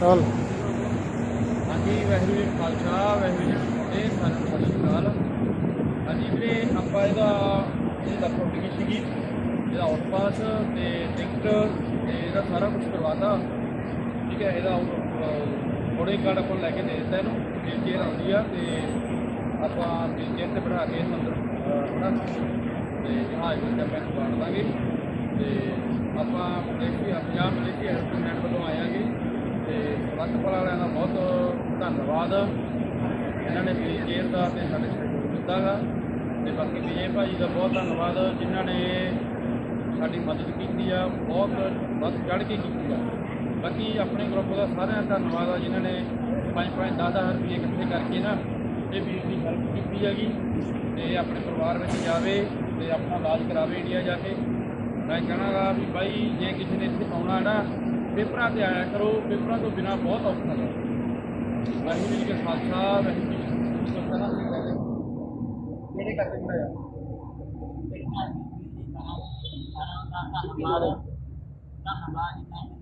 ਚਲ। ਹਾਂਜੀ ਵਾਹਿਗੁਰੂ ਜੀ ਖਾਲਸਾ ਵੈਸੇ ਜੀ ਕੀ ਫਤਿਹ ਸਤਿ ਸ਼੍ਰੀ ਅਕਾਲ। ਹਾਂਜੀ ਵੀਰੇ ਆਪਾਂ ਇਹਦਾ ਇਹਦਾ ਪ੍ਰੋਟੀਨ ਸੀਗੀ ਇਹਦਾ ਆਊਟਪਾਸ ਤੇ ਟਿਕਟ ਤੇ ਇਹਦਾ ਸਾਰਾ ਕੁਝ ਕਰਵਾਤਾ। ਠੀਕ ਹੈ ਇਹਦਾ ਬੋੜੇ ਕਾਰਡ ਆਪਾਂ ਲੈ ਕੇ ਦੇ ਦਿੱਤਾ ਇਹਨੂੰ ਵੀਲ ਚੇਅਰ ਆਉਂਦੀ ਆ ਤੇ ਆਪਾਂ ਵੀਲ ਚੇਅਰ ਤੇ ਬਿਠਾ ਕੇ ਇਹਨੂੰ ਅੰਦਰ ਅਹ, ਰੱਖ ਤੇ ਜਹਾਜ਼ ਵਿੱਚ ਆਪਾਂ ਇਹਨੂੰ ਬਾੜ ਦਾਂਗੇ। ਤੇ ਆਪਾਂ ਮਲੇਸ਼ੀਆ ਪੰਜਾਬ ਮਲੇਸ਼ੀਆ ਐਅਰਪੋਰਟ ਵੱਲੋਂ ਆਇਆਂਗੇ ਵਾਲਿਆਂ ਦਾ ਬਹੁਤ ਧੰਨਵਾਦ। ਇਹਨਾਂ ਨੇ ਵੀਲ ਚੇਅਰ ਦਾ ਤੇ ਸਾਡੇ ਸਹਿਯੋਗ ਦਿੱਤਾ ਗਾ। ਤੇ ਬਾਕੀ ਵਿਜੇ ਭਾਜੀ ਦਾ ਬਹੁਤ ਧੰਨਵਾਦ, ਜਿਨ੍ਹਾਂ ਨੇ ਸਾਡੀ ਮਦਦ ਕੀਤੀ ਆ, ਬਹੁਤ ਵੱਧ ਚੜ ਕੇ ਕੀਤੀ ਆ। ਬਾਕੀ ਆਪਣੇ ਗਰੁੱਪ ਦਾ ਸਾਰਿਆਂ ਦਾ ਧੰਨਵਾਦ ਆ, ਜਿਨ੍ਹਾਂ ਨੇ 5-5 10-10 ਰੁਪਏ ਇਕੱਠੇ ਕਰਕੇ ਨਾ ਇਹ ਵੀਰ ਦੀ ਹੈਲਪ ਕੀਤੀ ਹੈਗੀ। ਤੇ ਆਪਣੇ ਪਰਿਵਾਰ ਵਿੱਚ ਜਾਵੇ ਤੇ ਆਪਣਾ ਇਲਾਜ ਕਰਾਵੇ ਇੰਡੀਆ ਜਾ ਕੇ। ਮੈਂ ਕਹਾਂਗਾ ਵੀ ਬਾਈ, ਜੇ ਕਿਸੇ ਨੇ ਇੱਥੇ ਆਉਣਾ ਨਾ ਪੇਪਰਾਂ ਤੇ ਆਇਆ ਕਰੋ, ਪੇਪਰਾਂ ਤੋਂ ਬਿਨਾ ਬਹੁਤ ਔਖਾ ਹੈ। ਵਾਹਿਗੁਰੂ ਜੀ ਕਾ ਖਾਲਸਾ, ਵਾਹਿਗੁਰੂ ਜੀ ਕੀ ਫਤਿਹ। ਕਿਹੜੇ ਕਰਦੇ ਬਣਾਇਆ ਧੰਨਵਾਦ ਧੰਨਵਾਦ